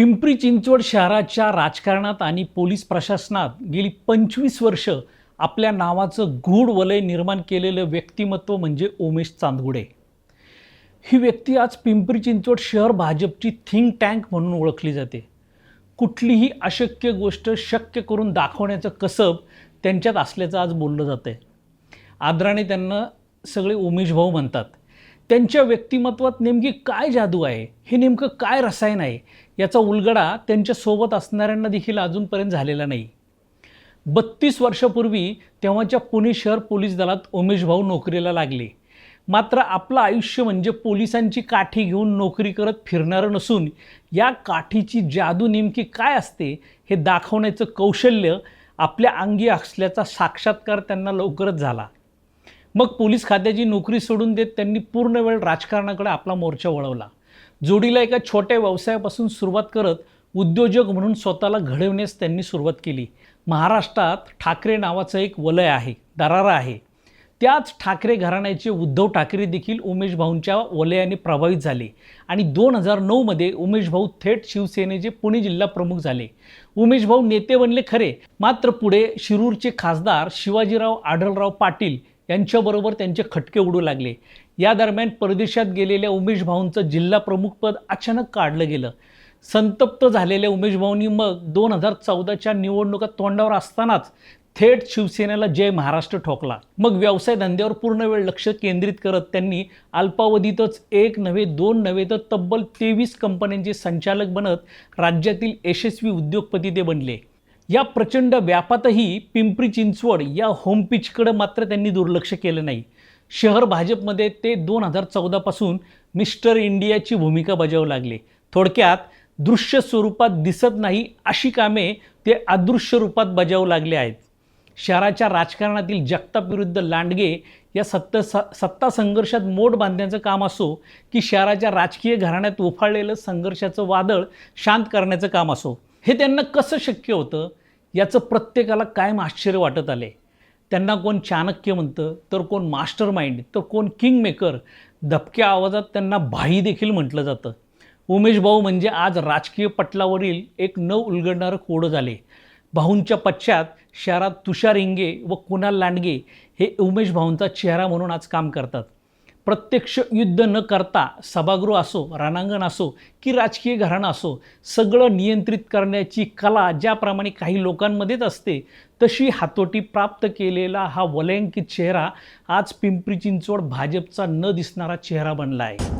पिंपरी चिंचवड शहराच्या राजकारणात आणि पोलीस प्रशासनात गेली पंचवीस वर्ष आपल्या नावाचं गूढ वलय निर्माण केलेलं व्यक्तिमत्व म्हणजे उमेश चांदगुडे. ही व्यक्ती आज पिंपरी चिंचवड शहर भाजपची थिंक टँक म्हणून ओळखली जाते. कुठलीही अशक्य गोष्ट शक्य करून दाखवण्याचं कसब त्यांच्यात असल्याचं आज बोललं जातं आहे आदराने त्यांना सगळे उमेश भाऊ म्हणतात. त्यांच्या व्यक्तिमत्वात नेमकी काय जादू आहे? हे नेमकं काय रसायन आहे? याचा उलगडा त्यांच्यासोबत असणाऱ्यांना देखील अजूनपर्यंत झालेला नाही. बत्तीस वर्षापूर्वी तेव्हाच्या पुणे शहर पोलीस दलात उमेश भाऊ नोकरीला लागले. मात्र आपलं आयुष्य म्हणजे पोलिसांची काठी घेऊन नोकरी करत फिरणारं नसून या काठीची जादू नेमकी काय असते हे दाखवण्याचं कौशल्य आपल्या अंगी असल्याचा साक्षात्कार त्यांना लवकरच झाला. मग पोलीस खात्याची नोकरी सोडून देत त्यांनी पूर्ण वेळ राजकारणाकडे आपला मोर्चा वळवला. जोडीला एका छोट्या व्यवसायापासून सुरुवात करत उद्योजक म्हणून स्वतःला घडवण्यास त्यांनी सुरुवात केली. महाराष्ट्रात ठाकरे नावाचं एक वलय आहे दरारा आहे. त्याच ठाकरे घराण्याचे उद्धव ठाकरे देखील उमेश भाऊंच्या वलयाने प्रभावित झाले आणि दोन हजार नऊमध्ये उमेश भाऊ थेट शिवसेनेचे पुणे जिल्हा प्रमुख झाले. उमेश भाऊ नेते बनले खरे मात्र पुढे शिरूरचे खासदार शिवाजीराव आढळराव पाटील यांच्याबरोबर त्यांचे खटके उडू लागले. या दरम्यान परदेशात गेलेल्या उमेश भाऊंचं जिल्हा प्रमुख पद अचानक काढलं गेलं. संतप्त झालेल्या उमेश भाऊंनी मग दोन हजार चौदाच्या निवडणुका तोंडावर असतानाच थेट शिवसेनेला जय महाराष्ट्र ठोकला. मग व्यवसाय धंद्यावर पूर्ण वेळ लक्ष केंद्रित करत त्यांनी अल्पावधीतच एक नव्हे दोन नव्हे तर तब्बल तेवीस कंपन्यांचे संचालक बनत राज्यातील यशस्वी उद्योगपती ते बनले. या प्रचंड व्यापातही पिंपरी चिंचवड या होम पिचकडं मात्र त्यांनी दुर्लक्ष केलं नाही. शहर भाजपमध्ये ते दोन हजार चौदापासून मिस्टर इंडियाची भूमिका बजावू लागले. थोडक्यात दृश्य स्वरूपात दिसत नाही अशी कामे ते अदृश्य रूपात बजावू लागले आहेत. शहराच्या राजकारणातील जगताप विरुद्ध लांडगे या सत्त स सत्ता संघर्षात मोड बांधण्याचं काम असो की शहराच्या राजकीय घराण्यात उफाळलेलं संघर्षाचं वादळ शांत करण्याचं काम असो हे त्यांना कसं शक्य होतं? याचं प्रत्येकाला कायम आश्चर्य वाटत आले. त्यांना कोण चाणक्य म्हणतं तर कोण मास्टर माइंड तर कोण किंग मेकर धपक्या आवाजात त्यांना भाई देखील म्हटलं जातं. उमेश भाऊ म्हणजे आज राजकीय पटलावरील एक न उलगडणारं कोडं झाले. भाऊंच्या पश्चात शहरात तुषार इंगे व कुणाल लांडगे हे उमेश भाऊंचा चेहरा म्हणून आज काम करतात. प्रत्यक्ष युद्ध न करता सभागृह असो रणांगण असो की राजकीय घराणं असो सगळं नियंत्रित करण्याची कला ज्याप्रमाणे काही लोकांमध्येच असते तशी हातोटी प्राप्त केलेला हा वलयांकित चेहरा आज पिंपरी चिंचवड भाजपचा न दिसणारा चेहरा बनला आहे